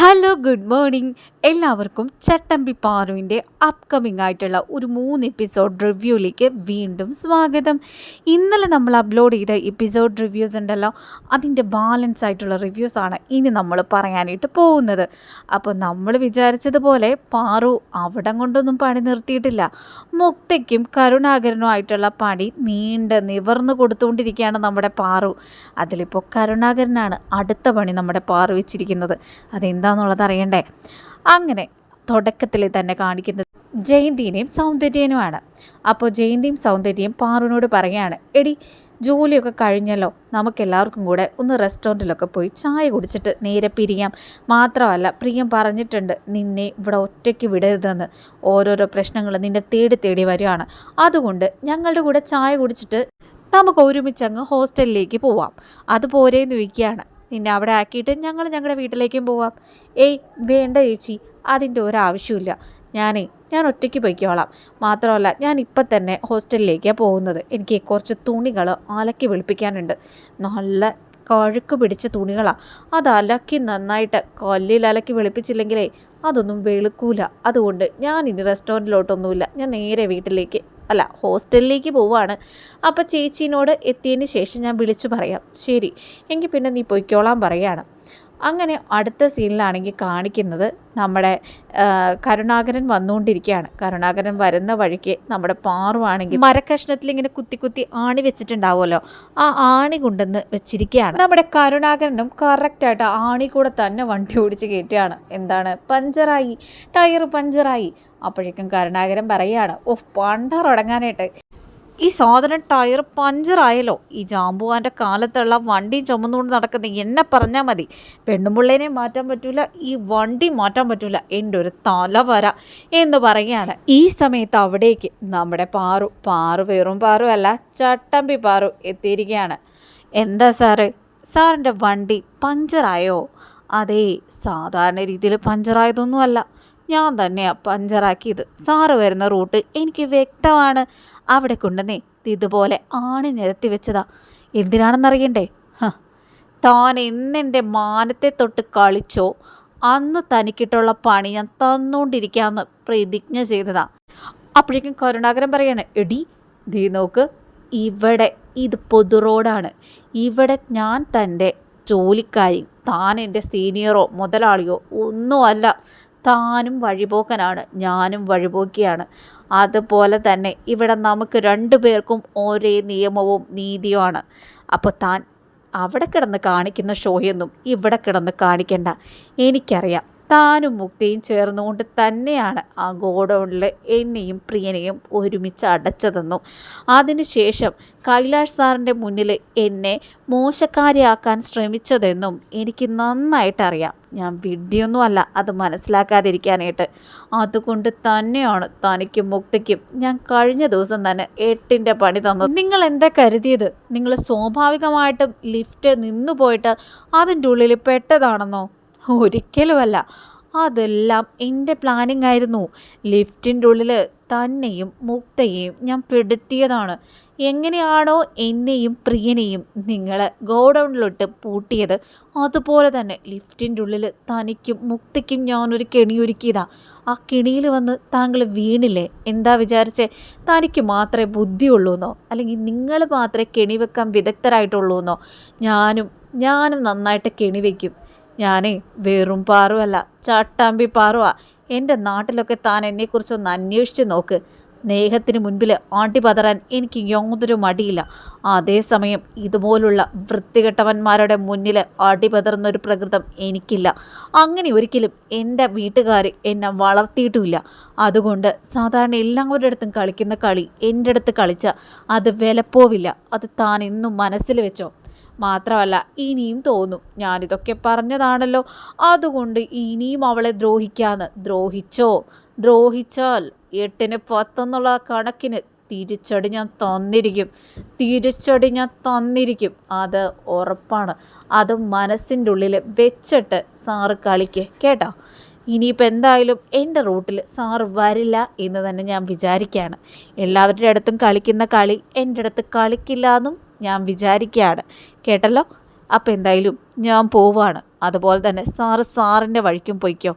Hello good morning എല്ലാവർക്കും ചട്ടമ്പി പാറുവിന്റെ upcoming ആയിട്ടുള്ള ഒരു മൂന്ന് എപ്പിസോഡ് റിവ്യൂയിലേക്ക് വീണ്ടും സ്വാഗതം. ഇന്നലെ നമ്മൾ അപ്ലോഡ് ചെയ്ത എപ്പിസോഡ് റിവ്യൂസ് ഉണ്ടല്ലോ അതിന്റെ ബാലൻസ് ആയിട്ടുള്ള റിവ്യൂസാണ് ഇനി നമ്മൾ പറയാനായിട്ട് പോകുന്നത്. അപ്പോൾ നമ്മൾ വിചാരിച്ചതുപോലെ പാറു അവിടം കൊണ്ടൊന്നും പണി നിർത്തിയിട്ടില്ല. മുക്തയ്ക്കും കരുണാകരനും ആയിട്ടുള്ള പണി നീണ്ട നിവർന്ന് കൊടുത്തുകൊണ്ടിരിക്കുകയാണ് നമ്മുടെ പാറു. അതിലിപ്പോൾ കരുണാകരനാണ് അടുത്ത പണി നമ്മുടെ പാറു വെച്ചിരിക്കുന്നത്. അതെന്താണെന്നുള്ളത് അറിയണ്ടേ? അങ്ങനെ തുടക്കത്തിൽ തന്നെ കാണിക്കുന്നത് ജയന്തിനെയും സൗന്ദര്യനുമാണ്. അപ്പോൾ ജയന്തിയും സൗന്ദര്യം പാറുവിനോട് പറയാണ് എടി ജോലിയൊക്കെ കഴിഞ്ഞല്ലോ. നമുക്കെല്ലാവർക്കും കൂടെ ഒന്ന് റെസ്റ്റോറന്റിലൊക്കെ പോയി ചായ കുടിച്ചിട്ട് നേരെ പിരിയാം. മാത്രമല്ല പ്രിയം പറഞ്ഞിട്ടുണ്ട് നിന്നെ ഇവിടെ ഒറ്റയ്ക്ക് വിടരുതെന്ന്. ഓരോരോ പ്രശ്നങ്ങൾ നിന്നെ തേടി തേടി വരികയാണ് അതുകൊണ്ട് ഞങ്ങളുടെ കൂടെ ചായ കുടിച്ചിട്ട് നമുക്ക് ഒരുമിച്ച് അങ്ങ് ഹോസ്റ്റലിലേക്ക് പോവാം. അത് പോരേന്ന് ചോദിക്കുകയാണ്. നിന്നെ അവിടെ ആക്കിയിട്ട് ഞങ്ങൾ ഞങ്ങളുടെ വീട്ടിലേക്കും പോവാം. ഏയ് വേണ്ട ചേച്ചി. അതിന്റെ ഒരാവശ്യമില്ല ഞാനേ ഞാൻ ഒറ്റയ്ക്ക് പൊയ്ക്കോളാം. മാത്രമല്ല ഞാൻ ഇപ്പം തന്നെ ഹോസ്റ്റലിലേക്കാണ് പോകുന്നത്. എനിക്ക് കുറച്ച് തുണികൾ അലക്കി വെളുപ്പിക്കാനുണ്ട്. നല്ല കഴുക്ക് പിടിച്ച തുണികളാണ് അത് അലക്കി നന്നായിട്ട് കല്ലിൽ അലക്കി വെളുപ്പിച്ചില്ലെങ്കിലേ അതൊന്നും വെളുക്കൂല. അതുകൊണ്ട് ഞാൻ ഇനി റെസ്റ്റോറന്റിലോട്ടൊന്നുമില്ല ഞാൻ നേരെ വീട്ടിലേക്ക്. അല്ല ഹോസ്റ്റലിലേക്ക് പോവാണ്. അപ്പോൾ ചേച്ചീനോട് എത്തിയതിന് ശേഷം ഞാൻ വിളിച്ചു പറയാം. ശരി എങ്കിൽ പിന്നെ നീ പൊയ്ക്കോളാൻ പറയാണ്. അങ്ങനെ അടുത്ത സീനിലാണെങ്കിൽ കാണിക്കുന്നത് നമ്മുടെ കരുണാകരൻ വന്നുകൊണ്ടിരിക്കുകയാണ്. കരുണാകരൻ വരുന്ന വഴിക്ക് നമ്മുടെ പാറുവാണെങ്കിൽ മരക്കഷ്ണത്തിൽ ഇങ്ങനെ കുത്തി കുത്തി ആണി വെച്ചിട്ടുണ്ടാവുമല്ലോ. ആ ആണി കൊണ്ടെന്ന് വെച്ചിരിക്കുകയാണ്. നമ്മുടെ കരുണാകരനും കറക്റ്റായിട്ട് ആണി കൂടെ തന്നെ വണ്ടി ഓടിച്ച് കയറ്റുകയാണ്. എന്താണ്? പഞ്ചറായി. ടയർ പഞ്ചറായി. അപ്പോഴേക്കും കരുണാകരൻ പറയുകയാണ് ഓഹ് പണ്ടറടങ്ങാനായിട്ട് ഈ സാധനം ടയർ പഞ്ചറായല്ലോ. ഈ ജാമ്പുവാന്റെ കാലത്തുള്ള വണ്ടി ചുമന്നുകൊണ്ട് നടക്കുന്ന എന്നെ പറഞ്ഞാൽ മതി. പെണ്ണുമ്പിള്ളേനെ മാറ്റാൻ പറ്റൂല ഈ വണ്ടി മാറ്റാൻ പറ്റൂല. എന്റെ ഒരു തല വര എന്ന് പറയുകയാണ്. ഈ സമയത്ത് അവിടേക്ക് നമ്മുടെ പാറു പാറു വെറും പാറു അല്ല ചട്ടമ്പി പാറു എത്തിയിരിക്കുകയാണ്. എന്താ സാറ്? സാറിന്റെ വണ്ടി പഞ്ചറായോ? അതേ സാധാരണ രീതിയിൽ പഞ്ചറായതൊന്നുമല്ല. ഞാൻ തന്നെയാണ് പഞ്ചറാക്കിയത്. സാറ് വരുന്ന റൂട്ട് എനിക്ക് വ്യക്തമാണ്. അവിടെ കൊണ്ടുവന്നേ. ഇതുപോലെ ആണി നിരത്തി വെച്ചതാ. എന്തിനാണെന്നറിയണ്ടേ? താൻ എന്നെന്റെ മാനത്തെ തൊട്ട് കളിച്ചോ? അന്ന് തനിക്കിട്ടുള്ള പണി ഞാൻ തന്നുകൊണ്ടിരിക്കാമെന്ന് പ്രതിജ്ഞ ചെയ്തതാ. അപ്പോഴേക്കും കരുണാകരൻ പറയാണ് എടി ദീ നോക്ക്. ഇവിടെ ഇത് പൊതു റോഡാണ്. ഇവിടെ ഞാൻ തന്റെ ജോലിക്കാരി താൻ എന്റെ സീനിയറോ മുതലാളിയോ ഒന്നുമല്ല. താനും വഴിപോക്കനാണ്. ഞാനും വഴിപോക്കിയാണ്. അതുപോലെ തന്നെ ഇവിടെ നമുക്ക് രണ്ടു പേർക്കും ഒരേ നിയമവും നീതിയുമാണ്. അപ്പോൾ താൻ അവിടെ കിടന്ന് കാണിക്കുന്ന ഷോയൊന്നും ഇവിടെ കിടന്ന് കാണിക്കണ്ട. എനിക്കറിയാം. താനും മുക്തിയും ചേർന്നുകൊണ്ട് തന്നെയാണ് ആ ഗോഡൗണിൽ എന്നെയും പ്രിയനെയും ഒരുമിച്ച് അടച്ചതെന്നും. അതിനുശേഷം കൈലാഷ് സാറിന്റെ മുന്നിൽ എന്നെ മോശക്കാരിയാക്കാൻ ശ്രമിച്ചതെന്നും എനിക്ക് നന്നായിട്ടറിയാം. ഞാൻ വിഡ്ഢിയൊന്നുമല്ല അത് മനസ്സിലാക്കാതിരിക്കാനായിട്ട്. അതുകൊണ്ട് തന്നെയാണ് തനിക്കും മുക്തിക്കും ഞാൻ കഴിഞ്ഞ ദിവസം തന്നെ എട്ടിന്റെ പണി തന്നത്. നിങ്ങൾ എന്താ കരുതിയത്? നിങ്ങൾ സ്വാഭാവികമായിട്ടും ലിഫ്റ്റ് നിന്നു പോയിട്ട് അതിന്റെ ഉള്ളിൽ പെട്ടതാണെന്നോ? ഒരിക്കലുമല്ല. അതെല്ലാം എന്റെ പ്ലാനിങ് ആയിരുന്നു. ലിഫ്റ്റിന്റെ ഉള്ളിൽ തന്നെയും മുക്തയെയും ഞാൻ പെടുത്തിയതാണ്. എങ്ങനെയാണോ എന്നെയും പ്രിയനെയും നിങ്ങൾ ഗോഡൗണിലോട്ട് പൂട്ടിയത്. അതുപോലെ തന്നെ ലിഫ്റ്റിന്റെ ഉള്ളിൽ തനിക്കും മുക്തിക്കും ഞാനൊരു കെണി ഒരുക്കിയതാ ആ കെണിയിൽ വന്ന് താങ്കൾ വീണില്ലേ? എന്താ വിചാരിച്ചേ? തനിക്ക് മാത്രമേ ബുദ്ധിയുള്ളൂ എന്നോ അല്ലെങ്കിൽ നിങ്ങൾ മാത്രമേ കെണി വെക്കാൻ വിദഗ്ധരായിട്ടുള്ളൂ എന്നോ ഞാനും ഞാനും നന്നായിട്ട് കെണി വയ്ക്കും ഞാനേ വെറും പാറുവല്ല ചട്ടാമ്പി പാറുവാ. എന്റെ നാട്ടിലൊക്കെ താൻ എന്നെക്കുറിച്ചൊന്ന് അന്വേഷിച്ച് നോക്ക്. സ്നേഹത്തിന് മുൻപിൽ ആട്ടി പതറാൻ എനിക്ക് യാതൊരു മടിയില്ല. അതേസമയം ഇതുപോലുള്ള വൃത്തികെട്ടവന്മാരുടെ മുന്നിൽ അടി ഒരു പ്രകൃതം എനിക്കില്ല. അങ്ങനെ ഒരിക്കലും എന്റെ വീട്ടുകാർ എന്നെ വളർത്തിയിട്ടുമില്ല. അതുകൊണ്ട് സാധാരണ എല്ലാവരുടെ അടുത്തും കളിക്കുന്ന കളി എന്റെ അടുത്ത് കളിച്ച അത് വിലപ്പോവില്ല. അത് താൻ ഇന്നും മനസ്സിൽ വെച്ചോ. മാത്രമല്ല ഇനിയും തോന്നും. ഞാനിതൊക്കെ പറഞ്ഞതാണല്ലോ. അതുകൊണ്ട് ഇനിയും അവളെ ദ്രോഹിക്കാന്ന്. ദ്രോഹിച്ചോ? ദ്രോഹിച്ചാൽ എട്ടിന് പത്തെന്നുള്ള കണക്കിന് തിരിച്ചടി ഞാൻ തന്നിരിക്കും. തിരിച്ചടി ഞാൻ തന്നിരിക്കും. അത് ഉറപ്പാണ്. അത് മനസ്സിന്റെ ഉള്ളിൽ വെച്ചിട്ട് സാറ് കളിക്ക് കേട്ടോ? ഇനിയിപ്പോൾ എന്തായാലും എന്റെ റൂട്ടിൽ സാറ് വരില്ല എന്ന് തന്നെ ഞാൻ വിചാരിക്കുകയാണ്. എല്ലാവരുടെ അടുത്തും കളിക്കുന്ന കളി എന്റെ അടുത്ത് കളിക്കില്ല എന്നും ഞാൻ വിചാരിക്കുകയാണ്. കേട്ടല്ലോ? അപ്പം എന്തായാലും ഞാൻ പോവാണ്. അതുപോലെ തന്നെ സാറ് സാറിന്റെ വഴിക്കും പോയിക്കോ.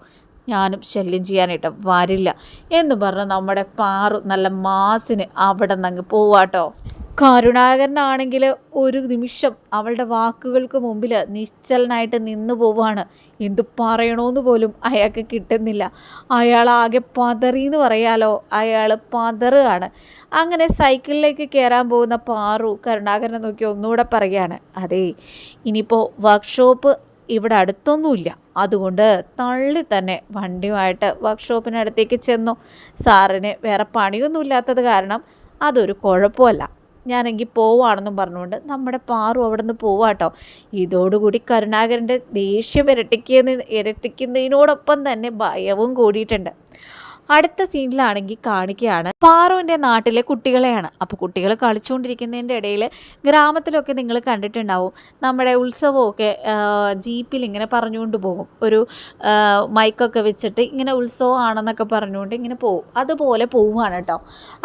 ഞാനും ശല്യം ചെയ്യാനായിട്ട് വരില്ല. എന്ന് പറഞ്ഞ് നമ്മുടെ പാറു നല്ല മാസിന് അവിടെ നിന്ന് അങ്ങ് പോവാട്ടോ. കരുണാകരനാണെങ്കിൽ ഒരു നിമിഷം അവളുടെ വാക്കുകൾക്ക് മുമ്പിൽ നിശ്ചലനായിട്ട് നിന്നു പോവുകയാണ്. എന്തു പറയണമെന്ന് പോലും അയാൾക്ക് കിട്ടുന്നില്ല. അയാൾ ആകെ പതറിയെന്ന് പറയാലോ അയാൾ പതറുകയാണ്. അങ്ങനെ സൈക്കിളിലേക്ക് കയറാൻ പോകുന്ന പാറു കരുണാകരനെ നോക്കി ഒന്നുകൂടെ പറയുകയാണ് അതെ ഇനിയിപ്പോൾ വർക്ക്ഷോപ്പ് ഇവിടെ അടുത്തൊന്നുമില്ല. അതുകൊണ്ട് തള്ളി തന്നെ വണ്ടിയുമായിട്ട് വർക്ക്ഷോപ്പിനടുത്തേക്ക് ചെന്നു. സാറിന് വേറെ പണിയൊന്നുമില്ലാത്തത് കാരണം അതൊരു കുഴപ്പമല്ല. ഞാനെങ്കിൽ പോവാണെന്നും പറഞ്ഞുകൊണ്ട് നമ്മുടെ പാറു അവിടെ നിന്ന് പോവാട്ടോ. ഇതോടുകൂടി കരുണാകരന്റെ ദേഷ്യം ഇരട്ടിക്കുന്ന ഇരട്ടിക്കുന്നതിനോടൊപ്പം തന്നെ ഭയവും കൂടിയിട്ടുണ്ട്. അടുത്ത സീനിലാണെങ്കിൽ കാണിക്കുകയാണ് പാറുവിന്റെ നാട്ടിലെ കുട്ടികളെയാണ്. അപ്പോൾ കുട്ടികൾ കളിച്ചുകൊണ്ടിരിക്കുന്നതിന്റെ ഇടയിൽ ഗ്രാമത്തിലൊക്കെ നിങ്ങൾ കണ്ടിട്ടുണ്ടാവും. നമ്മുടെ ഉത്സവമൊക്കെ ജീപ്പിൽ ഇങ്ങനെ പറഞ്ഞുകൊണ്ട് പോകും. ഒരു മൈക്കൊക്കെ വെച്ചിട്ട് ഇങ്ങനെ ഉത്സവമാണെന്നൊക്കെ പറഞ്ഞുകൊണ്ട് ഇങ്ങനെ പോകും. അതുപോലെ പോവുകയാണ് കേട്ടോ.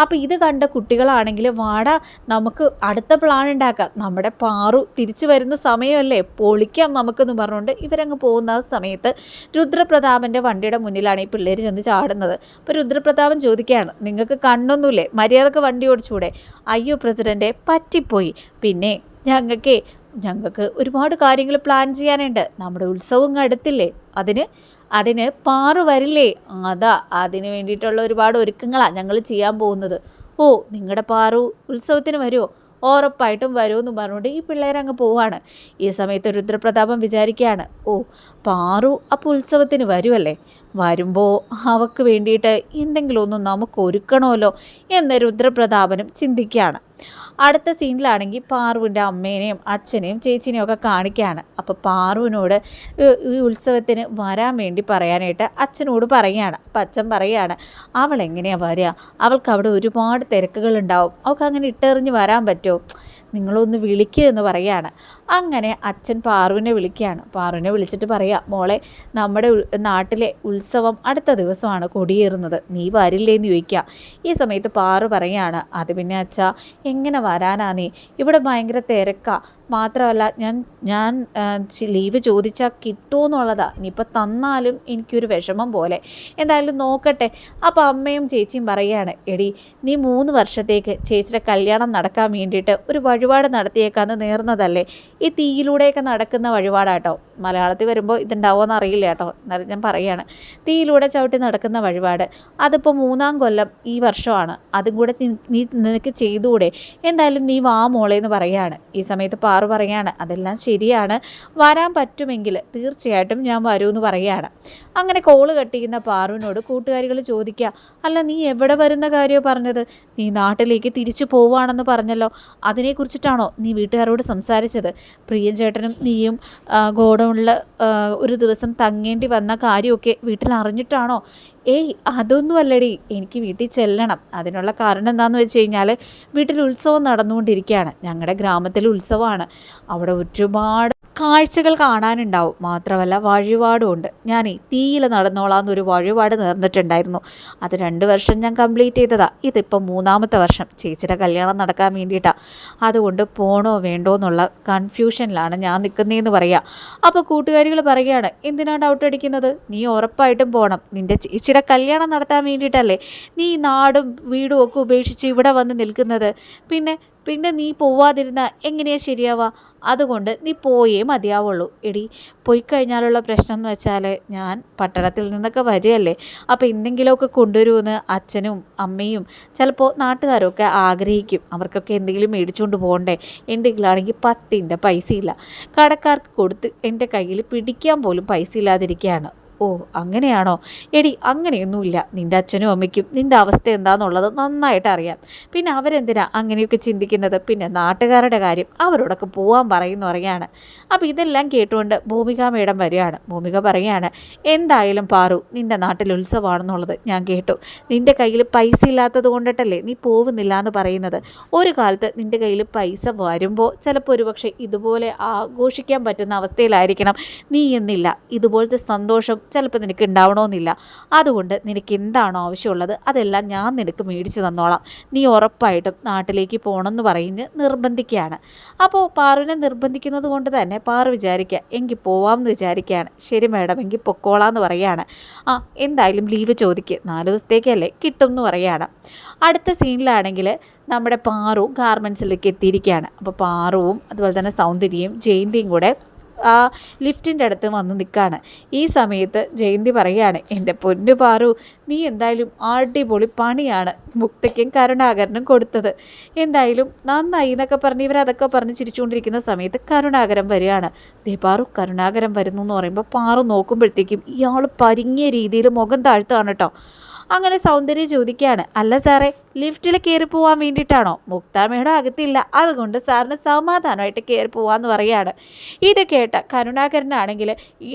അപ്പോൾ ഇത് കണ്ട കുട്ടികളാണെങ്കിൽ വാട നമുക്ക് അടുത്ത പ്ലാൻ ഉണ്ടാക്കാം. നമ്മുടെ പാറു തിരിച്ചു വരുന്ന സമയമല്ലേ പൊളിക്കാം നമുക്കെന്ന് പറഞ്ഞുകൊണ്ട് ഇവരങ്ങ് പോകുന്ന സമയത്ത് രുദ്രപ്രതാപന്റെ വണ്ടിയുടെ മുന്നിലാണ് ഈ പിള്ളേർ ചെന്ന് ചാടുന്നത്. അപ്പോൾ രുദ്രപ്രതാപൻ ചോദിക്കുകയാണ് നിങ്ങൾക്ക് കണ്ണൊന്നുമില്ലേ? മര്യാദയ്ക്ക് വണ്ടി ഓടിച്ചൂടെ? അയ്യോ പ്രസിഡന്റെ പറ്റിപ്പോയി. പിന്നെ ഞങ്ങൾക്ക് ഞങ്ങൾക്ക് ഒരുപാട് കാര്യങ്ങൾ പ്ലാൻ ചെയ്യാനുണ്ട്. നമ്മുടെ ഉത്സവം അടുത്തില്ലേ? അതിന് അതിന് പാറു വരില്ലേ? അതാ അതിന് വേണ്ടിയിട്ടുള്ള ഒരുപാട് ഒരുക്കങ്ങളാണ് ഞങ്ങൾ ചെയ്യാൻ പോകുന്നത്. ഓ നിങ്ങളുടെ പാറു ഉത്സവത്തിന് വരുമോ ഉറപ്പായിട്ടും വരുമെന്ന് പറഞ്ഞുകൊണ്ട് ഈ പിള്ളേരങ്ങ് പോവാണ്. ഈ സമയത്ത് രുദ്രപ്രതാപം വിചാരിക്കുകയാണ് ഓ പാറു അപ്പോൾ ഉത്സവത്തിന് വരുമല്ലേ വരുമ്പോൾ അവക്ക് വേണ്ടിയിട്ട് എന്തെങ്കിലും ഒന്ന് നമുക്ക് ഒരുക്കണമല്ലോ എന്ന് രുദ്രപ്രതാപനും ചിന്തിക്കുകയാണ്. അടുത്ത സീനിലാണെങ്കിൽ പാർവിന്റെ അമ്മേനെയും അച്ഛനെയും ചേച്ചിനെയും ഒക്കെ കാണിക്കുകയാണ്. അപ്പോൾ പാർവിനോട് ഈ ഉത്സവത്തിന് വരാൻ വേണ്ടി പറയാനായിട്ട് അച്ഛനോട് പറയുകയാണ്. അപ്പം അച്ഛൻ പറയുകയാണ് അവൾ എങ്ങനെയാണ് വരിക? അവൾക്ക് അവിടെ ഒരുപാട് തിരക്കുകളുണ്ടാവും. അവൾക്ക് അങ്ങനെ ഇട്ടെറിഞ്ഞ് വരാൻ പറ്റുമോ? നിങ്ങളൊന്ന് വിളിക്കുക എന്ന് പറയുകയാണ്. അങ്ങനെ അച്ഛൻ പാറുവിനെ വിളിക്കുകയാണ്. പാറുവിനെ വിളിച്ചിട്ട് പറയാം മോളെ നമ്മുടെ നാട്ടിലെ ഉത്സവം അടുത്ത ദിവസമാണ് കൊടിയേറുന്നത്. നീ വരില്ലേന്ന് ചോദിക്കുക ഈ സമയത്ത് പാറു പറയുകയാണ് അത് പിന്നെ അച്ഛ എങ്ങനെ വരാനാ നീ? ഇവിടെ ഭയങ്കര തിരക്കാ. മാത്രമല്ല ഞാൻ ഞാൻ ലീവ് ചോദിച്ചാൽ കിട്ടുമോ എന്നുള്ളതാണ് ഇനിയിപ്പോൾ തന്നാലും എനിക്കൊരു വിഷമം പോലെ. എന്തായാലും നോക്കട്ടെ. അപ്പോൾ അമ്മയും ചേച്ചിയും പറയുകയാണ് എടി നീ മൂന്ന് വർഷത്തേക്ക് ചേച്ചിയുടെ കല്യാണം നടക്കാൻ വേണ്ടിയിട്ട് ഒരു വഴിപാട് നടത്തിയേക്കാന്ന് നേർന്നതല്ലേ? ഈ തീയിലൂടെയൊക്കെ നടക്കുന്ന വഴിപാടാട്ടോ. മലയാളത്തിൽ വരുമ്പോൾ ഇതുണ്ടാവുമെന്ന് അറിയില്ല കേട്ടോ. എന്നാലും ഞാൻ പറയുകയാണ് തീയിലൂടെ ചവിട്ടി നടക്കുന്ന വഴിപാട്. അതിപ്പോൾ മൂന്നാം കൊല്ലം ഈ വർഷമാണ്. അതും കൂടെ നീ നിനക്ക് ചെയ്തുകൂടെ? എന്തായാലും നീ വാ മോളെ എന്ന് പറയുകയാണ് ഈ സമയത്ത് പാറു പറയുകയാണ് അതെല്ലാം ശരിയാണ്. വരാൻ പറ്റുമെങ്കിൽ തീർച്ചയായിട്ടും ഞാൻ വരൂ എന്ന് പറയുകയാണ് അങ്ങനെ കോൾ കെട്ടിക്കുന്ന പാറുവിനോട് കൂട്ടുകാരികൾ ചോദിക്കുക അല്ല നീ എവിടെ വരുന്ന കാര്യമോ പറഞ്ഞത്? നീ നാട്ടിലേക്ക് തിരിച്ചു പോവാണെന്ന് പറഞ്ഞല്ലോ. അതിനെക്കുറിച്ചിട്ടാണോ നീ വീട്ടുകാരോട് സംസാരിച്ചത്? പ്രിയചേട്ടനും നീയും ഗോഡൗണിൽ ഒരു ദിവസം തങ്ങേണ്ടി വന്ന കാര്യമൊക്കെ വീട്ടിൽ അറിഞ്ഞിട്ടാണോ ഏയ് അതൊന്നും അല്ലടി എനിക്ക് വീട്ടിൽ ചെല്ലണം. അതിനുള്ള കാരണം എന്താണെന്ന് വെച്ച് കഴിഞ്ഞാൽ വീട്ടിൽ ഉത്സവം നടന്നുകൊണ്ടിരിക്കുകയാണ്. ഞങ്ങളുടെ ഗ്രാമത്തിൽ ഉത്സവമാണ്. അവിടെ ഒരുപാട് കാഴ്ചകൾ കാണാനുണ്ടാവും. മാത്രമല്ല വഴിപാടും ഉണ്ട് ഞാൻ തീയിൽ ഒരു വഴിപാട് നേർന്നിട്ടുണ്ടായിരുന്നു. അത് രണ്ട് വർഷം ഞാൻ കംപ്ലീറ്റ് ചെയ്തതാണ് ഇതിപ്പോൾ മൂന്നാമത്തെ വർഷം. ചേച്ചിയുടെ കല്യാണം നടക്കാൻ വേണ്ടിയിട്ടാണ് അതുകൊണ്ട് പോണോ വേണ്ടോ എന്നുള്ള കൺഫ്യൂഷനിലാണ് ഞാൻ നിൽക്കുന്നതെന്ന് പറയുക അപ്പോൾ കൂട്ടുകാരികൾ പറയുകയാണ് എന്തിനാണ് ഡൗട്ട് അടിക്കുന്നത്? നീ ഉറപ്പായിട്ടും പോകണം നിന്റെ ചേച്ചിയുടെ കല്യാണം നടത്താൻ വേണ്ടിയിട്ടല്ലേ? നീ നാടും വീടും ഒക്കെ ഉപേക്ഷിച്ച് ഇവിടെ വന്ന് നിൽക്കുന്നത്. പിന്നെ പിന്നെ നീ പോവാതിരുന്ന എങ്ങനെയാ ശരിയാവുക അതുകൊണ്ട് നീ പോയേ മതിയാവുള്ളൂ. എടി പോയി കഴിഞ്ഞാലുള്ള പ്രശ്നം എന്ന് വെച്ചാൽ ഞാൻ പട്ടണത്തിൽ നിന്നൊക്കെ വരികയല്ലേ? അപ്പോൾ എന്തെങ്കിലുമൊക്കെ കൊണ്ടുവരുമെന്ന് അച്ഛനും അമ്മയും ചിലപ്പോൾ നാട്ടുകാരൊക്കെ ആഗ്രഹിക്കും. അവർക്കൊക്കെ എന്തെങ്കിലും മേടിച്ചുകൊണ്ട് പോകണ്ടേ? എന്റെ കയ്യിലാണെങ്കിൽ പത്തിന്റെ പൈസ ഇല്ല കടക്കാർക്ക് കൊടുത്ത് എന്റെ കയ്യിൽ പിടിക്കാൻ പോലും പൈസ ഇല്ലാതിരിക്കുകയാണ് ഓ അങ്ങനെയാണോ? എടി അങ്ങനെയൊന്നുമില്ല. നിന്റെ അച്ഛനും അമ്മയ്ക്കും നിന്റെ അവസ്ഥ എന്താണെന്നുള്ളത് നന്നായിട്ട് അറിയാം. പിന്നെ അവരെന്തിനാ അങ്ങനെയൊക്കെ ചിന്തിക്കുന്നത്? പിന്നെ നാട്ടുകാരുടെ കാര്യം അവരോടൊക്കെ പോകാൻ പറയുന്നു പറയാണ് അപ്പോൾ ഇതെല്ലാം കേട്ടുകൊണ്ട് ഭൂമിക മേഡം വരികയാണ്. ഭൂമിക പറയുകയാണ് എന്തായാലും പാറു നിന്റെ നാട്ടിൽ ഉത്സവമാണെന്നുള്ളത് ഞാൻ കേട്ടു. നിന്റെ കയ്യിൽ പൈസ ഇല്ലാത്തത് കൊണ്ടിട്ടല്ലേ നീ പോകുന്നില്ല എന്ന് പറയുന്നത്? ഒരു കാലത്ത് നിന്റെ കയ്യിൽ പൈസ വരുമ്പോൾ ചിലപ്പോൾ ഒരുപക്ഷെ ഇതുപോലെ ആഘോഷിക്കാൻ പറ്റുന്ന അവസ്ഥയിലായിരിക്കണം നീ എന്നില്ല. ഇതുപോലത്തെ സന്തോഷം ചിലപ്പോൾ നിനക്ക് ഉണ്ടാവണമെന്നില്ല. അതുകൊണ്ട് നിനക്ക് എന്താണോ ആവശ്യമുള്ളത് അതെല്ലാം ഞാൻ നിനക്ക് മേടിച്ചു തന്നോളാം. നീ ഉറപ്പായിട്ടും നാട്ടിലേക്ക് പോകണമെന്ന് പറഞ്ഞ് നിർബന്ധിക്കുകയാണ്. അപ്പോൾ പാറുവിനെ നിർബന്ധിക്കുന്നത് കൊണ്ട് തന്നെ പാറു വിചാരിക്കുക എങ്കിൽ പോവാമെന്ന് വിചാരിക്കുകയാണ്. ശരി മാഡം എങ്കിൽ പൊക്കോളാന്ന് പറയുകയാണ്. ആ എന്തായാലും ലീവ് ചോദിക്കുക നാല് ദിവസത്തേക്കല്ലേ കിട്ടും എന്ന് പറയുകയാണ്. അടുത്ത സീനിലാണെങ്കിൽ നമ്മുടെ പാറു ഗാർമെൻസിലേക്ക് എത്തിയിരിക്കുകയാണ്. അപ്പോൾ പാറുവും അതുപോലെ തന്നെ സൗന്ദര്യയും ജയന്തിയും കൂടെ ആ ലിഫ്റ്റിന്റെ അടുത്ത് വന്ന് നിൽക്കുകയാണ് ഈ സമയത്ത് ജയന്തി പറയുകയാണ് എന്റെ പൊന്നു പാറു നീ എന്തായാലും അടിപൊളി പണിയാണ്. മുക്തയ്ക്കും കരുണാകരനും കൊടുത്തത്. എന്തായാലും നന്നായി എന്നൊക്കെ പറഞ്ഞ് ഇവർ അതൊക്കെ പറഞ്ഞ് ചിരിച്ചുകൊണ്ടിരിക്കുന്ന സമയത്ത് കരുണാകരൻ വരികയാണ്. ദേ പാറു കരുണാകരൻ വരുന്നു എന്ന് പറയുമ്പോൾ പാറു നോക്കുമ്പോഴത്തേക്കും ഇയാൾ പരിങ്ങിയ രീതിയിൽ മുഖം താഴ്ത്തുകയാണ് കേട്ടോ. അങ്ങനെ സൗന്ദര്യം ചോദിക്കുകയാണ് അല്ല സാറേ ലിഫ്റ്റിൽ കയറി പോകാൻ വേണ്ടിയിട്ടാണോ? മുക്താമയുടെ അകത്തില്ല. അതുകൊണ്ട് സാറിന് സമാധാനമായിട്ട് കയറി പോവാന്ന് പറയുകയാണ്. ഇത് കേട്ട കരുണാകരനാണെങ്കിൽ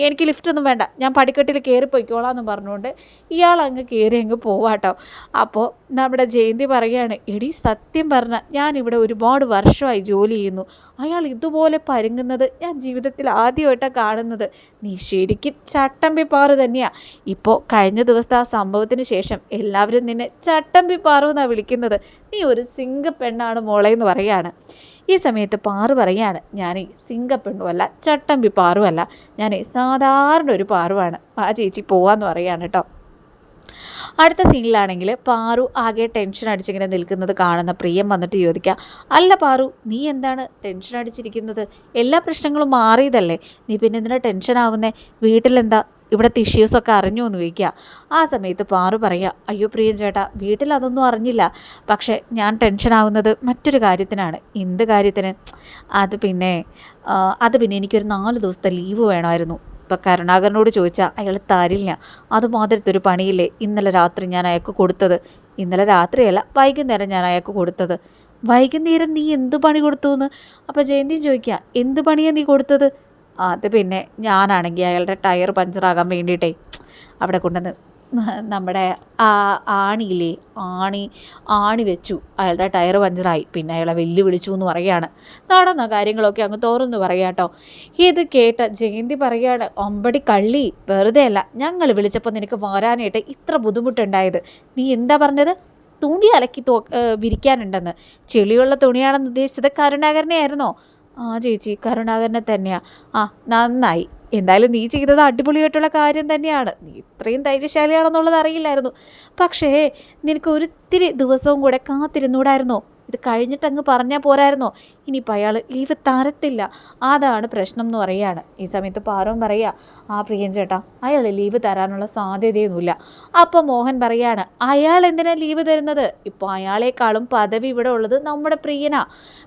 എനിക്ക് ലിഫ്റ്റൊന്നും വേണ്ട. ഞാൻ പടിക്കെട്ടിൽ കയറി പോയിക്കോളാം എന്ന് പറഞ്ഞുകൊണ്ട് ഇയാൾ അങ്ങ് കയറി അങ്ങ് പോവാട്ടോ. അപ്പോൾ നമ്മുടെ ജയന്തി പറയുകയാണ് എടി സത്യം പറഞ്ഞ ഞാനിവിടെ ഒരുപാട് വർഷമായി ജോലി ചെയ്യുന്നു. അയാൾ ഇതുപോലെ പരുങ്ങുന്നത് ഞാൻ ജീവിതത്തിൽ ആദ്യമായിട്ടാണ് കാണുന്നത്. നീ ശരിക്കും ചട്ടമ്പിപ്പാറ് പാറു തന്നെയാണ് ഇപ്പോൾ കഴിഞ്ഞ ദിവസത്തെ ആ സംഭവത്തിന് ശേഷം എല്ലാവരും നിന്നെ ചട്ടമ്പി പാറു എന്നാണ് വിളിക്കുന്നത്. നീ ഒരു സിംഗ പെണ്ണാണ് മോളെ എന്ന് പറയാണ് ഈ സമയത്ത് പാറു പറയാണ് ഞാൻ സിംഗപ്പെണ്ണുമല്ല ചട്ടമ്പി പാറുമല്ല ഞാൻ സാധാരണ ഒരു പാറുവാണ്. ആ ചേച്ചി പോവാന്ന് പറയാണ് കേട്ടോ അടുത്ത സീനിലാണെങ്കിൽ പാറു ആകെ ടെൻഷൻ അടിച്ചിങ്ങനെ നിൽക്കുന്നത് കാണുന്ന പ്രിയം വന്നിട്ട് ചോദിക്കുക അല്ല പാറു നീ എന്താണ് ടെൻഷൻ അടിച്ചിരിക്കുന്നത്? എല്ലാ പ്രശ്നങ്ങളും മാറിയതല്ലേ? നീ പിന്നെ എന്തിനാ ടെൻഷൻ ആവുന്നേ വീട്ടിലെന്താ? ഇവിടുത്തെ ഇഷ്യൂസൊക്കെ അറിഞ്ഞു എന്ന് ചോദിക്കുക. ആ സമയത്ത് പാറു പറയുക അയ്യോ പ്രിയൻ ചേട്ടാ വീട്ടിൽ അതൊന്നും അറിഞ്ഞില്ല. പക്ഷേ ഞാൻ ടെൻഷൻ ആവുന്നത് മറ്റൊരു കാര്യത്തിനാണ്. എന്ത് കാര്യത്തിന്? അത് പിന്നെ അത് പിന്നെ എനിക്കൊരു നാല് ദിവസത്തെ ലീവ് വേണമായിരുന്നു. ഇപ്പം കരുണാകരനോട് ചോദിച്ചാൽ അയാൾ തരില്ല. അതുമാതിരത്തെ ഒരു പണിയില്ലേ ഇന്നലെ രാത്രി ഞാൻ അയാൾക്ക് കൊടുത്തത്? ഇന്നലെ രാത്രിയല്ല വൈകുന്നേരം ഞാൻ അയാൾക്ക് കൊടുത്തത്. വൈകുന്നേരം നീ എന്ത് പണി കൊടുത്തു എന്ന് അപ്പം ജയന്തിയും ചോദിക്കുക എന്ത് പണിയാണ് നീ കൊടുത്തത്? അത് പിന്നെ ഞാനാണെങ്കിൽ അയാളുടെ ടയർ പഞ്ചറാകാൻ വേണ്ടിയിട്ടേ അവിടെ കൊണ്ടുവന്ന് നമ്മുടെ ആ ആണിയില്ലേ ആണി ആണി വെച്ചു. അയാളുടെ ടയർ പഞ്ചറായി. പിന്നെ അയാളെ വെല്ലുവിളിച്ചു എന്ന് പറയുകയാണ്. നടന്ന കാര്യങ്ങളൊക്കെ അങ്ങ് തോറുന്നു പറയാട്ടോ ഇത് കേട്ട ജയന്തി പറയാണ് ഒമ്പടി കള്ളി വെറുതെ അല്ല. ഞങ്ങൾ വിളിച്ചപ്പോൾ നിനക്ക് വരാനായിട്ട് ഇത്ര ബുദ്ധിമുട്ടുണ്ടായത്. നീ എന്താ പറഞ്ഞത്? തുണി അലക്കി തോ വിരിക്കാനുണ്ടെന്ന്. ചെളിയുള്ള തുണിയാണെന്ന് ഉദ്ദേശിച്ചത് കരുണാകരനെ ആയിരുന്നോ? ആ ചേച്ചി കരുണാകരനെ തന്നെയാണ് ആ നന്നായി. എന്തായാലും നീ ചെയ്തത് അടിപൊളിയായിട്ടുള്ള കാര്യം തന്നെയാണ്. നീ ഇത്രയും ധൈര്യശാലിയാണെന്നുള്ളത് അറിയില്ലായിരുന്നു. പക്ഷേ നിനക്ക് ഒരിത്തിരി ദിവസവും കൂടെ കാത്തിരുന്നൂടായിരുന്നോ? ഇത് കഴിഞ്ഞിട്ടങ്ങ് പറഞ്ഞാൽ പോരായിരുന്നോ? ഇനിയിപ്പോൾ അയാൾ ലീവ് തരത്തില്ല. അതാണ് പ്രശ്നം എന്ന് പറയുകയാണ്. ഈ സമയത്ത് പാറവും പറയുക ആ പ്രിയൻ ചേട്ടാ അയാൾ ലീവ് തരാനുള്ള സാധ്യതയൊന്നുമില്ല. അപ്പോൾ മോഹൻ പറയാണ് അയാൾ എന്തിനാ ലീവ് തരുന്നത്? ഇപ്പോൾ അയാളെക്കാളും പദവി ഇവിടെ ഉള്ളത് നമ്മുടെ പ്രിയനാ.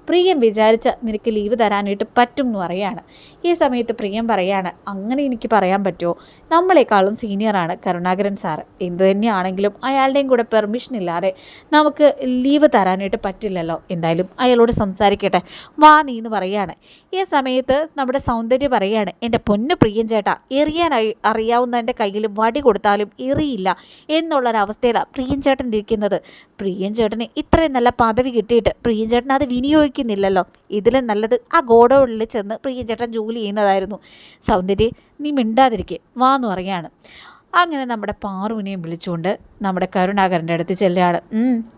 പ്രിയം വിചാരിച്ച നിനക്ക് ലീവ് തരാനായിട്ട് പറ്റും എന്ന് പറയാണ് ഈ സമയത്ത് പ്രിയം പറയാണ് അങ്ങനെ എനിക്ക് പറയാൻ പറ്റുമോ? നമ്മളെക്കാളും സീനിയറാണ് കരുണാകരൻ സാർ എന്തു തന്നെയാണെങ്കിലും അയാളുടെയും കൂടെ പെർമിഷൻ ഇല്ലാതെ നമുക്ക് ലീവ് തരാനായിട്ട് പറ്റില്ലല്ലോ എന്തായാലും അയാളോട് സംസാരിക്കട്ടെ. വാ നീ എന്ന് പറയാണ് ഈ സമയത്ത് നമ്മുടെ സൗന്ദര്യം പറയാണ് എന്റെ പൊന്ന് പ്രിയൻ ചേട്ടാ എറിയാനായി അറിയാവുന്നതിന്റെ കയ്യിൽ വടി കൊടുത്താലും എറിയില്ല എന്നുള്ളൊരവസ്ഥയിലാണ് പ്രിയൻ ചേട്ടൻ ഇരിക്കുന്നത്. പ്രിയൻ ചേട്ടന് ഇത്രയും നല്ല പദവി കിട്ടിയിട്ട് പ്രിയൻ ചേട്ടൻ അത് വിനിയോഗിക്കുന്നില്ലല്ലോ. ഇതിലും നല്ലത് ആ ഗോഡൗണിൽ ചെന്ന് പ്രിയൻ ചേട്ടൻ ജോലി ചെയ്യുന്നതായിരുന്നു. സൗന്ദര്യം നീ മിണ്ടാതിരിക്കെ വാ എന്ന് പറയാണ് അങ്ങനെ നമ്മുടെ പാറുവിനെയും വിളിച്ചുകൊണ്ട് നമ്മുടെ കരുണാകരന്റെ അടുത്ത് ചെല്ലുകയാണ്.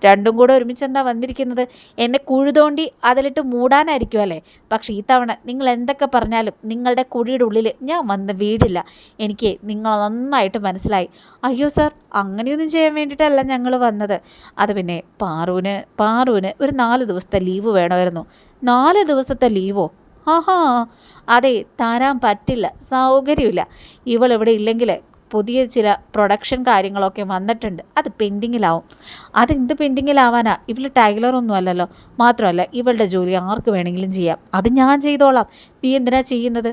രണ്ടും കൂടെ ഒരുമിച്ച് എന്താ വന്നിരിക്കുന്നത്? എന്നെ കുഴുതോണ്ടി അതിലിട്ട് മൂടാനായിരിക്കും അല്ലേ? പക്ഷേ ഈ തവണ നിങ്ങൾ എന്തൊക്കെ പറഞ്ഞാലും നിങ്ങളുടെ കുഴിയുടെ ഉള്ളിൽ ഞാൻ വന്ന് വീടില്ല. എനിക്ക് നിങ്ങൾ നന്നായിട്ട് മനസ്സിലായി. അയ്യോ സാർ അങ്ങനെയൊന്നും ചെയ്യാൻ വേണ്ടിയിട്ടല്ല ഞങ്ങൾ വന്നത്. അത് പിന്നെ പാറുവിന് പാറുവിന് ഒരു നാല് ദിവസത്തെ ലീവ് വേണമായിരുന്നു. നാല് ദിവസത്തെ ലീവോ? ആഹാ അതെ തരാൻ പറ്റില്ല സൗകര്യമില്ല. ഇവൾ ഇവിടെ ഇല്ലെങ്കിൽ പുതിയ ചില പ്രൊഡക്ഷൻ കാര്യങ്ങളൊക്കെ വന്നിട്ടുണ്ട്. അത് പെൻഡിങ്ങിലാവും അത് എന്ത് പെൻഡിങ്ങിലാവാനാ ഇവൾ ടൈലറൊന്നും അല്ലല്ലോ. മാത്രമല്ല ഇവളുടെ ജോലി ആർക്ക് വേണമെങ്കിലും ചെയ്യാം. അത് ഞാൻ ചെയ്തോളാം. നീ എന്തിനാ ചെയ്യുന്നത്?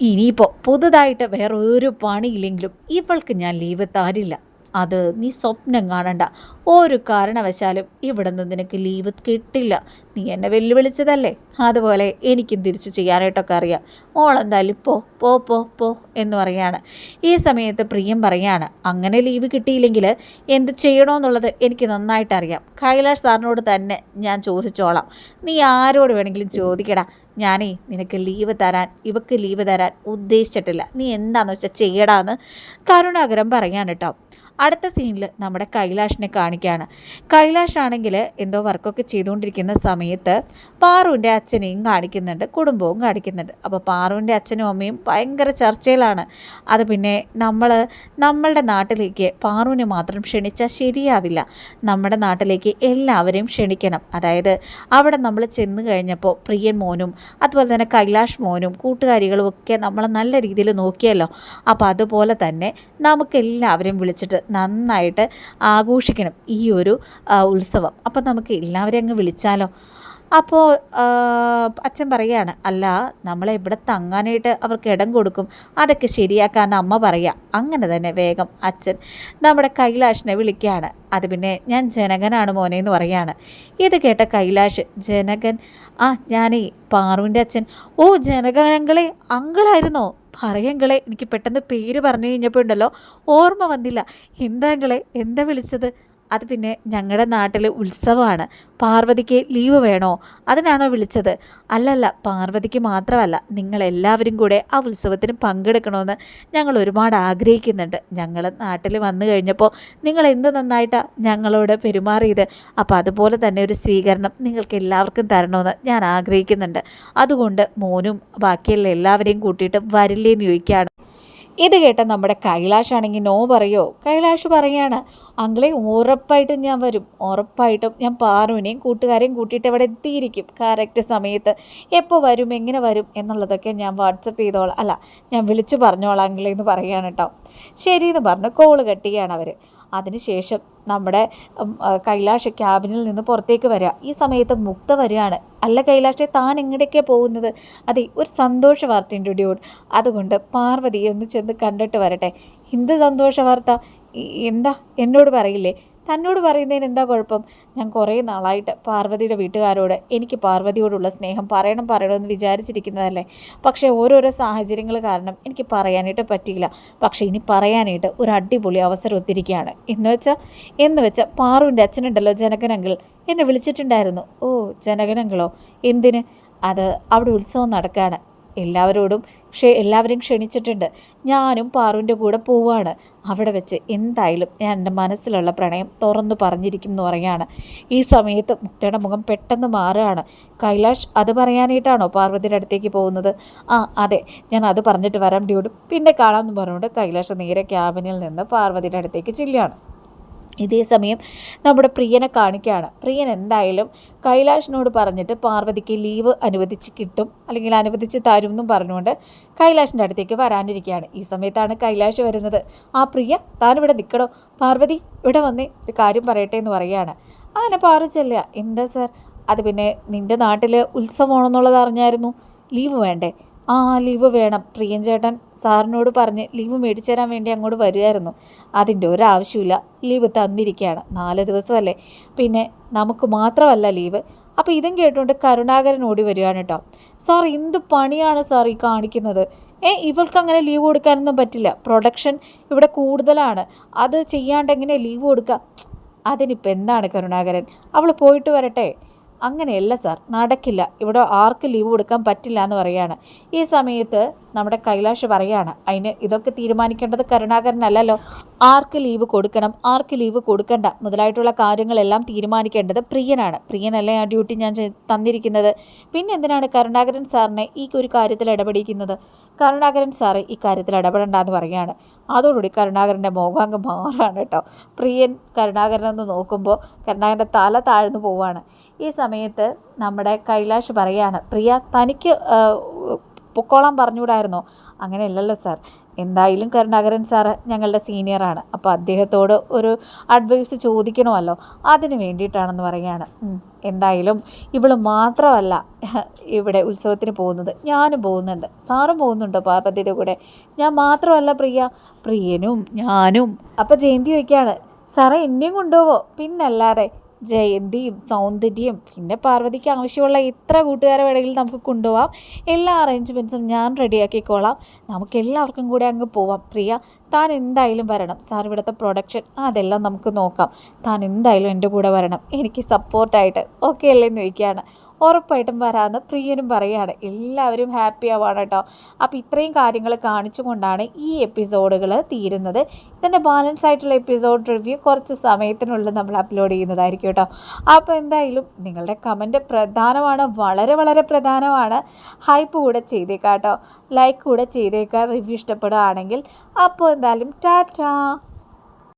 ഇനിയിപ്പോൾ പുതുതായിട്ട് വേറെ ഒരു പണിയില്ലെങ്കിലും ഇവൾക്ക് ഞാൻ ലീവ് തരില്ല. അത് നീ സ്വപ്നം കാണണ്ട. ഒരു കാരണവശാലും ഇവിടെ നിന്ന് നിനക്ക് ലീവ് കിട്ടില്ല. നീ എന്നെ വെല്ലുവിളിച്ചതല്ലേ? അതുപോലെ എനിക്കും തിരിച്ചു ചെയ്യാനായിട്ടൊക്കെ അറിയാം. മോളെന്തായാലും പോ പോ പോ പോ എന്ന് പറയാണ്. ഈ സമയത്ത് പ്രിയം പറയാണ് അങ്ങനെ ലീവ് കിട്ടിയില്ലെങ്കിൽ എന്ത് ചെയ്യണമെന്നുള്ളത് എനിക്ക് നന്നായിട്ട് അറിയാം. കൈലാഷ് സാറിനോട് തന്നെ ഞാൻ ചോദിച്ചോളാം. നീ ആരോട് വേണമെങ്കിലും ചോദിക്കടാ. ഞാനേ നിനക്ക് ലീവ് തരാൻ ഇവക്ക് ലീവ് തരാൻ ഉദ്ദേശിച്ചിട്ടില്ല. നീ എന്താണെന്ന് വെച്ചാൽ ചെയ്യടാന്ന് കരുണാകരം പറയാൻ കേട്ടോ. അടുത്ത സീനിൽ നമ്മുടെ കൈലാഷിനെ കാണിക്കുകയാണ് കൈലാഷ് ആണെങ്കിൽ എന്തോ വർക്കൊക്കെ ചെയ്തുകൊണ്ടിരിക്കുന്ന സമയത്ത് പാറുവിന്റെ അച്ഛനെയും കാണിക്കുന്നുണ്ട് കുടുംബവും കാണിക്കുന്നുണ്ട്. അപ്പോൾ പാറുവിന്റെ അച്ഛനും അമ്മയും ഭയങ്കര ചർച്ചയിലാണ്. അത് പിന്നെ നമ്മൾ നമ്മളുടെ നാട്ടിലേക്ക് പാറുവിനെ മാത്രം ക്ഷണിച്ചാൽ ശരിയാവില്ല. നമ്മുടെ നാട്ടിലേക്ക് എല്ലാവരെയും ക്ഷണിക്കണം. അതായത് അവിടെ നമ്മൾ ചെന്ന് കഴിഞ്ഞപ്പോൾ പ്രിയൻ മോനും അതുപോലെ തന്നെ കൈലാഷ് മോനും കൂട്ടുകാരികളും ഒക്കെ നമ്മളെ നല്ല രീതിയിൽ നോക്കിയല്ലോ. അപ്പോൾ അതുപോലെ തന്നെ നമുക്കെല്ലാവരെയും വിളിച്ചിട്ട് നന്നായിട്ട് ആഘോഷിക്കണം ഈ ഒരു ഉത്സവം. അപ്പം നമുക്ക് എല്ലാവരെയും അങ്ങ് വിളിച്ചാലോ? അപ്പോൾ അച്ഛൻ പറയുകയാണ് അല്ല നമ്മളെ ഇവിടെ തങ്ങാനായിട്ട് അവർക്ക് ഇടം കൊടുക്കും. അതൊക്കെ ശരിയാക്കാമെന്ന് അമ്മ പറയുക അങ്ങനെ തന്നെ വേഗം അച്ഛൻ നമ്മുടെ കൈലാഷിനെ വിളിക്കുകയാണ്. അത് പിന്നെ ഞാൻ ജനകനാണ് മോനെ എന്ന് പറയാണ്. ഇത് കേട്ട കൈലാഷ് ജനകൻ? ആ ഞാനേ പാറുവിന്റെ അച്ഛൻ. ഓ ജനകനങ്ങളെ അങ്കളായിരുന്നോ? പറയങ്ങളെ എനിക്ക് പെട്ടെന്ന് പേര് പറഞ്ഞു കഴിഞ്ഞപ്പോൾ ഉണ്ടല്ലോ ഓർമ്മ വന്നില്ല. എന്താങ്കളെ എന്താ വിളിച്ചത്? അത് പിന്നെ ഞങ്ങളുടെ നാട്ടിൽ ഉത്സവമാണ് പാർവതിക്ക് ലീവ് വേണോ? അതിനാണോ വിളിച്ചത്. അല്ലല്ല പാർവതിക്ക് മാത്രമല്ല നിങ്ങളെല്ലാവരും കൂടെ ആ ഉത്സവത്തിന് പങ്കെടുക്കണമെന്ന് ഞങ്ങൾ ഒരുപാട് ആഗ്രഹിക്കുന്നുണ്ട്. ഞങ്ങൾ നാട്ടിൽ വന്നു കഴിഞ്ഞപ്പോൾ നിങ്ങൾ എന്ത് നന്നായിട്ടാണ് ഞങ്ങളോട് പെരുമാറിയത്? അപ്പോൾ അതുപോലെ തന്നെ ഒരു സ്വീകരണം നിങ്ങൾക്ക് എല്ലാവർക്കും തരണമെന്ന് ഞാൻ ആഗ്രഹിക്കുന്നുണ്ട്. അതുകൊണ്ട് മോനും ബാക്കിയുള്ള എല്ലാവരെയും കൂട്ടിയിട്ട് വരില്ലേന്ന് ചോദിക്കുകയാണ് ഇത് കേട്ട നമ്മുടെ കൈലാഷ് ആണെങ്കിൽ നോ പറയോ? കൈലാഷ് പറയാണ് അങ്കിളെ ഉറപ്പായിട്ടും ഞാൻ വരും. ഉറപ്പായിട്ടും ഞാൻ പാറുവിനെയും കൂട്ടുകാരെയും കൂട്ടിയിട്ട് അവിടെ എത്തിയിരിക്കും. കറക്റ്റ് സമയത്ത് എപ്പോൾ വരും എങ്ങനെ വരും എന്നുള്ളതൊക്കെ ഞാൻ വാട്സപ്പ് ചെയ്തോളാം. അല്ല ഞാൻ വിളിച്ചു പറഞ്ഞോളാം അങ്കിളെ എന്ന് പറയുകയാണ് കേട്ടോ ശരി എന്ന് പറഞ്ഞ് കോൾ കെട്ടുകയാണ് അവർ അതിനുശേഷം നമ്മുടെ കൈലാഷ് ക്യാബിനിൽ നിന്ന് പുറത്തേക്ക് വരിക. ഈ സമയത്ത് മുക്ത വരികയാണ്. അല്ല കൈലാഷെ താൻ എങ്ങനെയൊക്കെയാണ് പോകുന്നത്? അതെ ഒരു സന്തോഷ വാർത്തയുണ്ട് ഡ്യൂഡ് അതുകൊണ്ട് പാർവതി ഒന്ന് ചെന്ന് കണ്ടിട്ട് വരട്ടെ. എന്ത് സന്തോഷ വാർത്ത? എന്താ? എന്നോട് പറയില്ലേ? തന്നോട് പറയുന്നതിന് എന്താ കുഴപ്പം? ഞാൻ കുറേ നാളായിട്ട് പാർവതിയുടെ വീട്ടുകാരോട് എനിക്ക് പാർവതിയോടുള്ള സ്നേഹം പറയണം പറയണമെന്ന് വിചാരിച്ചിരിക്കുന്നതല്ലേ? പക്ഷേ ഓരോരോ സാഹചര്യങ്ങൾ കാരണം എനിക്ക് പറയാനായിട്ട് പറ്റിയില്ല. പക്ഷേ ഇനി പറയാനായിട്ട് ഒരു അടിപൊളി അവസരം ഒത്തിരിക്കുകയാണ്. എന്ന് വെച്ചാൽ എന്ന് വെച്ചാൽ പാറുവിന്റെ അച്ഛനുണ്ടല്ലോ ജനകനങ്കിൾ. എന്നെ വിളിച്ചിട്ടുണ്ടായിരുന്നു. ഓ ജനകനങ്കിളോ? എന്തിന്? അത് അവിടെ ഉത്സവം നടക്കുകയാണ്. എല്ലാവരോടും ക്ഷേ എല്ലാവരും ക്ഷണിച്ചിട്ടുണ്ട്. ഞാനും പാറുവിന്റെ കൂടെ പോവാണ്. അവിടെ വെച്ച് എന്തായാലും ഞാൻ എന്റെ മനസ്സിലുള്ള പ്രണയം തുറന്നു പറഞ്ഞിരിക്കും എന്ന് പറയാണ് ഈ സമയത്ത് മുക്തയുടെ മുഖം പെട്ടെന്ന് മാറുകയാണ്. കൈലാഷ് അത് പറയാനായിട്ടാണോ പാർവതിയുടെ അടുത്തേക്ക് പോകുന്നത്? ആ അതെ ഞാൻ അത് പറഞ്ഞിട്ട് വരാം ഡ്യൂഡ് പിന്നെ കാണാമെന്ന് പറഞ്ഞുകൊണ്ട് കൈലാഷ് നേരെ ക്യാബിനിൽ നിന്ന് പാർവതിയുടെ അടുത്തേക്ക് ചെല്ലുകയാണ്. ഇതേ സമയം നമ്മുടെ പ്രിയനെ കാണിക്കുകയാണ്. പ്രിയൻ എന്തായാലും കൈലാഷിനോട് പറഞ്ഞിട്ട് പാർവതിക്ക് ലീവ് അനുവദിച്ച് കിട്ടും അല്ലെങ്കിൽ അനുവദിച്ച് തരും എന്നും പറഞ്ഞുകൊണ്ട് കൈലാഷിന്റെ അടുത്തേക്ക് വരാനിരിക്കുകയാണ്. ഈ സമയത്താണ് കൈലാഷ് വരുന്നത്. ആ പ്രിയ താനിവിടെ നിൽക്കണോ? പാർവതി ഇവിടെ വന്നേ ഒരു കാര്യം പറയട്ടെ എന്ന് പറയുകയാണ്. അങ്ങനെ പാറു എന്താ സാർ? അത് പിന്നെ നിന്റെ നാട്ടിൽ ഉത്സവമാണെന്നുള്ളത് അറിഞ്ഞായിരുന്നു. ലീവ് വേണ്ടേ? ആ ലീവ് വേണം. പ്രിയൻ ചേട്ടൻ സാറിനോട് പറഞ്ഞ് ലീവ് മേടിച്ചു തരാൻ വേണ്ടി അങ്ങോട്ട് വരുമായിരുന്നു അതിന്റെ ഒരാവശ്യമില്ല ലീവ് തന്നിരിക്കുകയാണ്. നാല് ദിവസമല്ലേ? പിന്നെ നമുക്ക് മാത്രമല്ല ലീവ്. അപ്പോൾ ഇതും കേട്ടുകൊണ്ട് കരുണാകരൻ ഓടി വരികയാണ് കേട്ടോ. സാർ എന്ത് പണിയാണ് സാർ ഈ കാണിക്കുന്നത്? ഏ ഇവൾക്ക് അങ്ങനെ ലീവ് കൊടുക്കാനൊന്നും പറ്റില്ല. പ്രൊഡക്ഷൻ ഇവിടെ കൂടുതലാണ്. അത് ചെയ്യാണ്ട് എങ്ങനെ ലീവ് കൊടുക്കുക അതിനിപ്പോൾ എന്താണ് കരുണാകരൻ? അവൾ പോയിട്ട് വരട്ടെ. അങ്ങനെയല്ല സാർ നടക്കില്ല. ഇവിടെ ആർക്ക് ലീവ് കൊടുക്കാൻ പറ്റില്ല എന്ന് പറയാണ്. ഈ സമയത്ത് നമ്മുടെ കൈലാഷ് പറയാണ് അതിന് ഇതൊക്കെ തീരുമാനിക്കേണ്ടത് കരുണാകരനല്ലല്ലോ. ആർക്ക് ലീവ് കൊടുക്കണം ആർക്ക് ലീവ് കൊടുക്കണ്ട. മുതലായിട്ടുള്ള കാര്യങ്ങളെല്ലാം തീരുമാനിക്കേണ്ടത് പ്രിയനാണ്. പ്രിയനല്ലേ ആ ഡ്യൂട്ടി ഞാൻ തന്നിരിക്കുന്നത്. പിന്നെ എന്തിനാണ് കരുണാകരൻ സാറിനെ ഈ ഒരു കാര്യത്തിൽ ഇടപെടിക്കുന്നത്? കരുണാകരൻ സാറ് ഈ കാര്യത്തിൽ ഇടപെടണ്ടെന്ന് പറയുകയാണ് അതോടുകൂടി കരുണാകരന്റെ മോഹാംഗം മാറാണ് കേട്ടോ. പ്രിയൻ കരുണാകരനെന്ന് നോക്കുമ്പോൾ കരുണാകരന്റെ തല താഴ്ന്നു പോവാണ്. ഈ സമയത്ത് നമ്മുടെ കൈലാഷ് പറയാണ് പ്രിയ തനിക്ക് പൊക്കോളാൻ പറഞ്ഞുകൂടായിരുന്നോ? അങ്ങനെയല്ലല്ലോ സാർ. എന്തായാലും കരുണാകരൻ സാറ് ഞങ്ങളുടെ സീനിയറാണ് അപ്പോൾ അദ്ദേഹത്തോട് ഒരു അഡ്വൈസ് ചോദിക്കണമല്ലോ. അതിന് വേണ്ടിയിട്ടാണെന്ന് പറയുകയാണ്. എന്തായാലും ഇവൾ മാത്രമല്ല ഇവിടെ ഉത്സവത്തിന് പോകുന്നത്. ഞാനും പോകുന്നുണ്ട്. സാറും പോകുന്നുണ്ടോ പാർവതിയുടെ കൂടെ? ഞാൻ മാത്രമല്ല പ്രിയ. പ്രിയനും ഞാനും. അപ്പോൾ ജയന്തി വയ്ക്കുകയാണ് സാറേ എന്നെയും കൊണ്ടുപോവോ? പിന്നല്ലാതെ ജയന്തിയും സൗന്ദര്യം പിന്നെ പാർവതിക്ക് ആവശ്യമുള്ള ഇത്ര കൂട്ടുകാരെ വേണമെങ്കിലും നമുക്ക് കൊണ്ടുപോകാം എല്ലാ അറേഞ്ച്മെന്റ്സും ഞാൻ റെഡിയാക്കിക്കോളാം നമുക്ക് എല്ലാവർക്കും കൂടെ അങ്ങ് പോവാം. പ്രിയ താൻ എന്തായാലും വരണം. സാർ ഇവിടുത്തെ പ്രൊഡക്ഷൻ അതെല്ലാം നമുക്ക് നോക്കാം. താൻ എന്തായാലും എന്റെ കൂടെ വരണം. എനിക്ക് സപ്പോർട്ടായിട്ട് ഓക്കെ അല്ലേ എന്ന് ചോദിക്കുകയാണ്. ഉറപ്പായിട്ടും വരാമെന്ന് പ്രിയനും പറയുകയാണ്. എല്ലാവരും ഹാപ്പി ആവാണ് കേട്ടോ. അപ്പോൾ ഇത്രയും കാര്യങ്ങൾ കാണിച്ചുകൊണ്ടാണ് ഈ എപ്പിസോഡുകൾ തീരുന്നത്. ഇതിന്റെ ബാലൻസ് ആയിട്ടുള്ള എപ്പിസോഡ് റിവ്യൂ കുറച്ച് സമയത്തിനുള്ളിൽ നമ്മൾ അപ്ലോഡ് ചെയ്യുന്നതായിരിക്കും കേട്ടോ. അപ്പോൾ എന്തായാലും നിങ്ങളുടെ കമന്റ് പ്രധാനമാണ്. വളരെ വളരെ പ്രധാനമാണ്. ഹൈപ്പ് കൂടെ ചെയ്തേക്കാം കേട്ടോ. ലൈക്ക് കൂടെ ചെയ്തേക്കാം. റിവ്യൂ ഇഷ്ടപ്പെടുകയാണെങ്കിൽ. അപ്പോൾ എന്തായാലും ടാറ്റാ